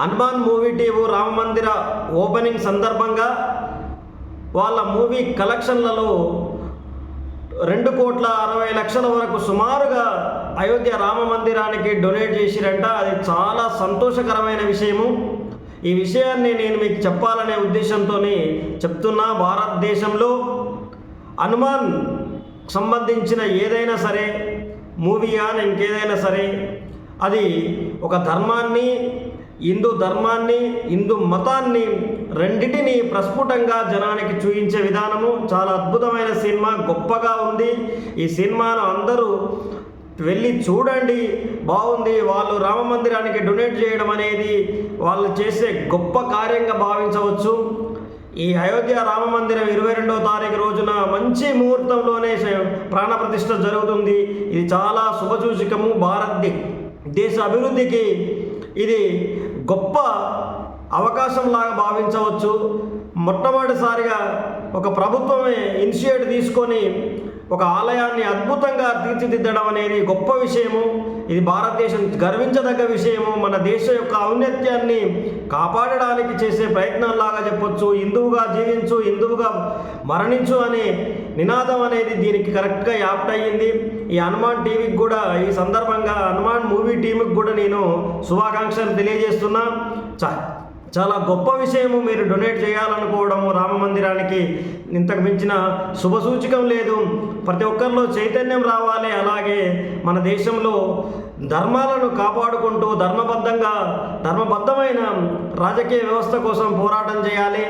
Hanuman movie TV Ram Mandir opening సందర్భంగా వాళ్ళ movie కలెక్షన్లలో రెండు కోట్ల అరవై లక్షల వరకు సుమారుగా అయోధ్య రామ మందిరానికి డొనేట్ చేసిరంట. అది చాలా సంతోషకరమైన విషయము. ఈ విషయాన్ని నేను మీకు చెప్పాలనే ఉద్దేశంతో చెప్తున్నా. భారతదేశంలో హనుమాన్ సంబంధించిన ఏదైనా సరే మూవీ కానీ ఇంకేదైనా సరే అది ఒక ధర్మాన్ని హిందూ ధర్మాన్ని హిందూ మతాన్ని రెండిటిని ప్రస్ఫుటంగా జనానికి చూపించే విధానము చాలా అద్భుతమైన సినిమా గొప్పగా ఉంది. ఈ సినిమాను అందరూ వెళ్ళి చూడండి. బాగుంది. వాళ్ళు రామ మందిరానికి డొనేట్ చేయడం అనేది వాళ్ళు చేసే గొప్ప కార్యంగా భావించవచ్చు. ఈ అయోధ్య రామ మందిరం ఇరవై రెండవ తారీఖు రోజున మంచి ముహూర్తంలోనే ప్రాణప్రతిష్ఠ జరుగుతుంది. ఇది చాలా శుభసూచకము భారత్ దేశ అభివృద్ధికి ఇది గొప్ప అవకాశంలాగా భావించవచ్చు. మొట్టమొదటిసారిగా ఒక ప్రభుత్వమే ఇనిషియేట్ తీసుకొని ఒక ఆలయాన్ని అద్భుతంగా తీర్చిదిద్దడం అనేది గొప్ప విషయము. ఇది భారతదేశం గర్వించదగ్గ విషయము. మన దేశం యొక్క ఔన్నత్యాన్ని కాపాడడానికి చేసే ప్రయత్నంలాగా చెప్పొచ్చు. హిందువుగా జీవించు హిందువుగా మరణించు అనే నినాదం అనేది దీనికి కరెక్ట్గా యాప్ట్ అయ్యింది. ఈ హనుమాన్ టీవీకి కూడా ఈ సందర్భంగా హనుమాన్ మూవీ టీంకి కూడా నేను శుభాకాంక్షలు తెలియజేస్తున్నా. చా చాలా గొప్ప విషయము మీరు డొనేట్ చేయాలనుకోవడము రామ మందిరానికి ఇంతకు మించిన శుభసూచకం లేదు. ప్రతి ఒక్కరిలో చైతన్యం రావాలి. అలాగే మన దేశంలో ధర్మాలను కాపాడుకుంటూ ధర్మబద్ధంగా ధర్మబద్ధమైన రాజకీయ వ్యవస్థ కోసం పోరాటం చేయాలి.